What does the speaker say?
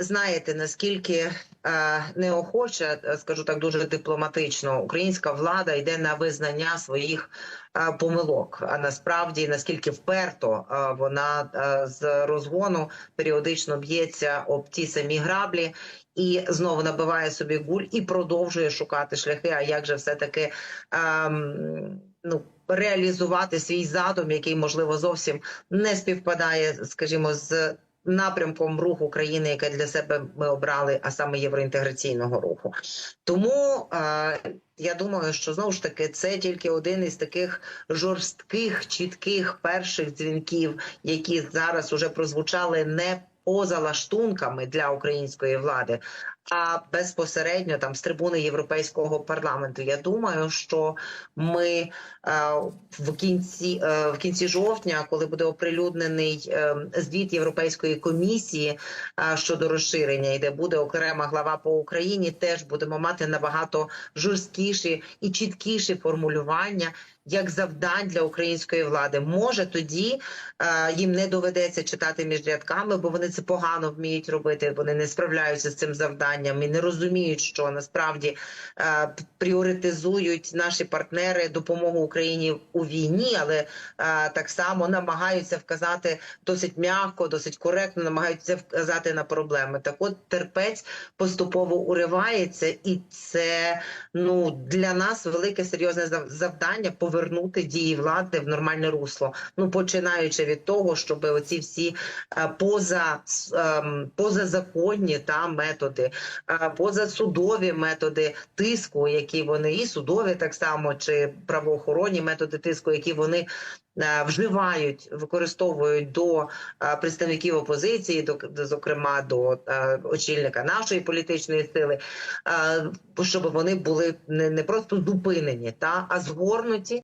знаєте наскільки е, неохоче, е, скажу так дуже дипломатично, українська влада йде на визнання своїх е, помилок. А насправді наскільки вперто вона з розгону періодично б'ється об ті самі граблі. І знову набиває собі гуль і продовжує шукати шляхи. А як же все таки ем, ну реалізувати свій задум, який можливо зовсім не співпадає, скажімо, з напрямком руху країни, яке для себе ми обрали, а саме євроінтеграційного руху. Тому е, я думаю, що знову ж таки це тільки один із таких жорстких, чітких перших дзвінків, які зараз уже прозвучали не поза лаштунками для української влади, а безпосередньо там з трибуни Європейського парламенту. Я думаю, що ми е, в кінці е, в кінці жовтня, коли буде оприлюднений е, звіт Європейської комісії щодо розширення, і де буде окрема глава по Україні, теж будемо мати набагато жорсткіші і чіткіші формулювання. Як завдань для української влади, може тоді е, їм не доведеться читати між рядками, бо вони це погано вміють робити. Вони не справляються з цим завданням і не розуміють, що насправді е, пріоритизують наші партнери допомогу Україні у війні, але е, так само намагаються вказати досить м'яко, досить коректно, намагаються вказати на проблеми. Так, от терпець поступово уривається, і це ну для нас велике серйозне зав- завдання повернути дії влади в нормальне русло. Ну починаючи від того, щоб оці всі е, поза позазаконні та методи, е, позасудові методи тиску, які вони і судові так само, чи правоохоронні методи тиску, які вони е, вживають, використовують до е, представників опозиції, до до, зокрема до очільника нашої політичної сили, щоб вони були не, не просто зупинені, та а згорнуті